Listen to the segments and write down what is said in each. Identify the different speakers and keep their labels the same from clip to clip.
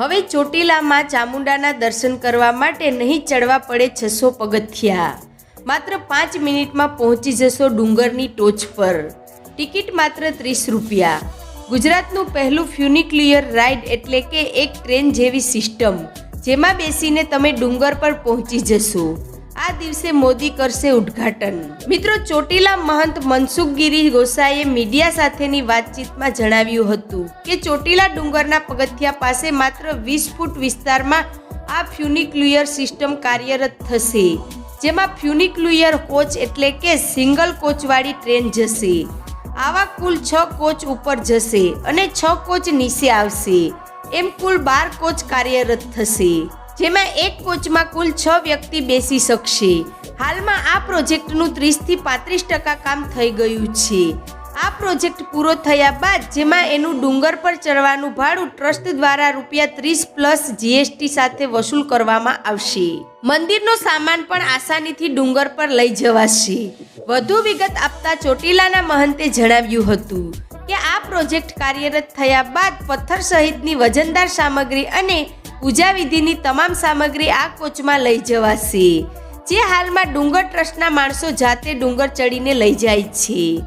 Speaker 1: હવે ચોટીલામાં ચામુંડાના દર્શન કરવા માટે નહીં ચડવા પડે છસો પગથિયા. માત્ર પાંચ મિનિટમાં પહોંચી જશો ડુંગરની ટોચ પર. ટિકિટ માત્ર ત્રીસ રૂપિયા. ગુજરાતનું પહેલું ફ્યુનિક્લિયર રાઇડ એટલે કે એક ટ્રેન જેવી સિસ્ટમ, જેમાં બેસીને તમે ડુંગર પર પહોંચી જશો. આ દિવસે મોદી કરશે ઉદ્ઘાટન. મિત્રો, ચોટીલા મહંત મનસુખગીરી ગોસાઈએ મીડિયા સાથેની વાતચીતમાં જણાવ્યું હતું કે, ચોટીલા ડુંગરના પગથિયા પાસે માત્ર વીસ ફૂટ વિસ્તારમાં આ ફ્યુનિક્લુયર સિસ્ટમ કાર્યરત થશે, જેમાં ફ્યુનિક્લુયર કોચ એટલે કે સિંગલ કોચવાળી ટ્રેન જશે. આવા કુલ છ કોચ ઉપર જશે અને છ કોચ નીચે આવશે. એમ કુલ બાર કોચ કાર્યરત થશે. જેમાં એક કોચમાં કુલ છ વ્યક્તિ બેસી શકશે. હાલમાં આ પ્રોજેક્ટનું ત્રીસથી પાંત્રીસ ટકા કામ થઈ ગયું છે. આ પ્રોજેક્ટ પૂરો થયા બાદ જેમાં એનું ડુંગર પર ચડવાનું ભાડું ટ્રસ્ટ દ્વારા રૂપિયા ત્રીસ પ્લસ જીએસટી સાથે વસૂલ કરવામાં આવશે. મંદિરનો સામાન પણ આસાનીથી ડુંગર પર લઈ જવાશે. વધુ વિગત આપતા ચોટીલાના મહંતે જણાવ્યું હતું કે આ પ્રોજેક્ટ કાર્યરત થયા બાદ પથ્થર સહિતની વજનદાર સામગ્રી અને પૂજા વિધિની તમામ સામગ્રી આ કોચમાં લઈ જવાશે. જે હાલમાં ડુંગર ટ્રસ્ટના માણસો જાતે ડુંગર ચડીને લઈ જાય છે.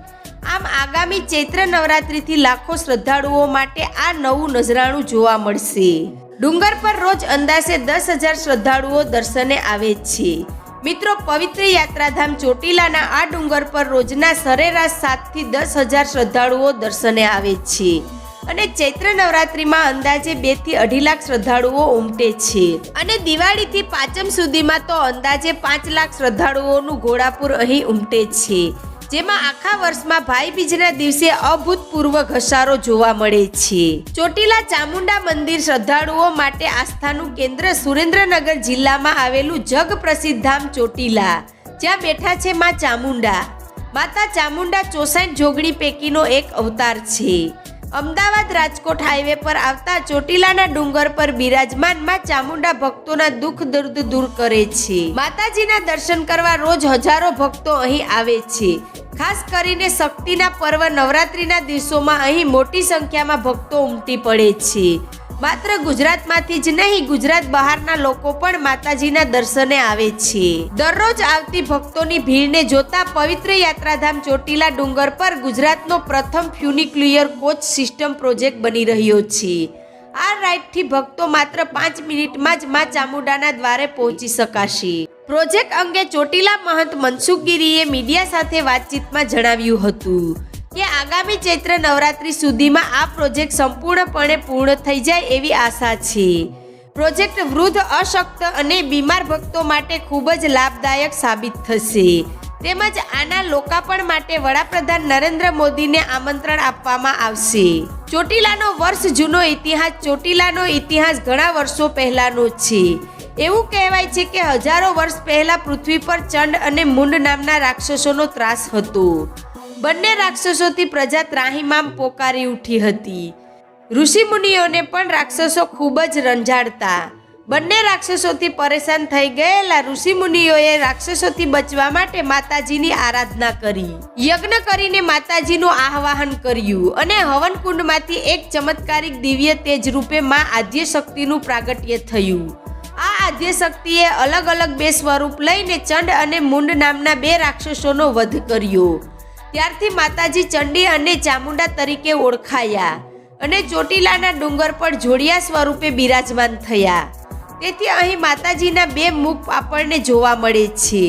Speaker 1: આમ આગામી ચૈત્ર નવરાત્રિથી લાખો શ્રદ્ધાળુઓ માટે આ નવું નજરાણું જોવા મળશે. ડુંગર પર રોજ અંદાજે દસ હજાર શ્રદ્ધાળુઓ દર્શને આવે છે. મિત્રો, પવિત્ર યાત્રાધામ ચોટીલાના આ ડુંગર પર રોજના સરેરાશ સાતથી દસ હજાર શ્રદ્ધાળુઓ દર્શને આવે છે. અને ચૈત્ર નવરાત્રિમાં અંદાજે બેથી અઢી લાખ શ્રદ્ધાળુઓ ઉમટે છે. અને દિવાળીથી પાંચમ સુધીમાં તો અંદાજે પાંચ લાખ શ્રદ્ધાળુઓનું ઘોડાપુર અહીં ઉમટે છે. જેમાં આખા વર્ષમાં ભાઈ બીજના દિવસે અભૂતપૂર્વ ઘસારો જોવા મળે છે. ચોટીલા ચામુંડા મંદિર શ્રદ્ધાળુઓ માટે આસ્થાનું કેન્દ્ર સુરેન્દ્રનગર જિલ્લામાં આવેલું જગ પ્રસિદ્ધ ધામ ચોટીલા. જ્યાં બેઠા છે માં ચામુંડા. માતા ચામુંડા ચોસાઠ જોગણી પૈકીનો એક અવતાર છે. અમદાવાદ રાજકોટ હાઈવે પર આવતા ચોટીલાના ડુંગર પર બિરાજમાનમાં ચામુંડા ભક્તોના દુઃખ દર્દ દૂર કરે છે. માતાજીના દર્શન કરવા રોજ હજારો ભક્તો અહીં આવે છે. ખાસ કરીને શક્તિના પર્વ નવરાત્રિના દિવસોમાં અહીં મોટી સંખ્યામાં ભક્તો ઉમટી પડે છે. માત્ર ગુજરાતમાંથી જ નહીં, ગુજરાત બહારના લોકો પણ માતાજીના દર્શને આવે છે. દરરોજ આવતી ભક્તોની ભીડને જોતા પવિત્ર યાત્રાધામ ચોટીલા ડુંગર પર ગુજરાતનો પ્રથમ ફ્યુનિક્લિયર કોચ સિસ્ટમ પ્રોજેક્ટ બની રહ્યો છે. આ રાઇડથી ભક્તો માત્ર પાંચ મિનિટમાં જ મા ચામુંડાના દ્વારે પહોંચી શકાશે. પ્રોજેક્ટ અંગે ચોટીલા મહંત મનસુખગીરીએ મીડિયા સાથે વાતચીતમાં જણાવ્યું હતું. કે આગામી ચૈત્ર નવરાત્રી સુધીમાં આ પ્રોજેક્ટ સંપૂર્ણપણે પૂર્ણ થઈ જાય એવી આશા છે. પ્રોજેક્ટ વૃદ્ધ, અશક્ત અને બીમાર ભક્તો માટે ખૂબ જ લાભદાયક સાબિત થશે. તેમજ આના લોકાર્પણ માટે વડાપ્રધાન નરેન્દ્ર મોદીને આમંત્રણ આપવામાં આવશે. ચોટીલાનો વર્ષ જૂનો ઇતિહાસ ચોટીલાનો ઇતિહાસ ઘણા વર્ષો પહેલાનો છે. એવું કહેવાય છે કે હજારો વર્ષ પહેલા પૃથ્વી પર ચંડ અને મુંડ નામના રાક્ષસોનો ત્રાસ હતો. બંને રાક્ષસોથી પ્રજા ત્રાહીમામ પોકારી ઉઠી હતી. ઋષિ મુનિઓને પણ રાક્ષસો ખૂબ જ રંજાડતા. બંને રાક્ષસોથી પરેશાન થઈ ગયેલા ઋષિ મુનિઓએ રાક્ષસોથી બચવા માટે માતાજીની આરાધના કરી. યજ્ઞ કરીને માતાજીનું આહવાહન કર્યું અને હવન કુંડમાંથી એક ચમત્કારિક દિવ્ય તેજ રૂપે માં આદ્ય શક્તિનું પ્રાગટ્ય થયું. આ આદ્ય શક્તિએ અલગ અલગ બે સ્વરૂપ લઈને ચંડ અને મુંડ નામના બે રાક્ષસોનો વધ કર્યો. ત્યારથી માતાજી ચંડી અને ચામુંડા તરીકે ઓળખાયા અને ચોટીલાના ડુંગર પર જોડિયા સ્વરૂપે બિરાજમાન થયા. તેથી અહીં માતાજીના બે મુખ આપણને જોવા મળે છે.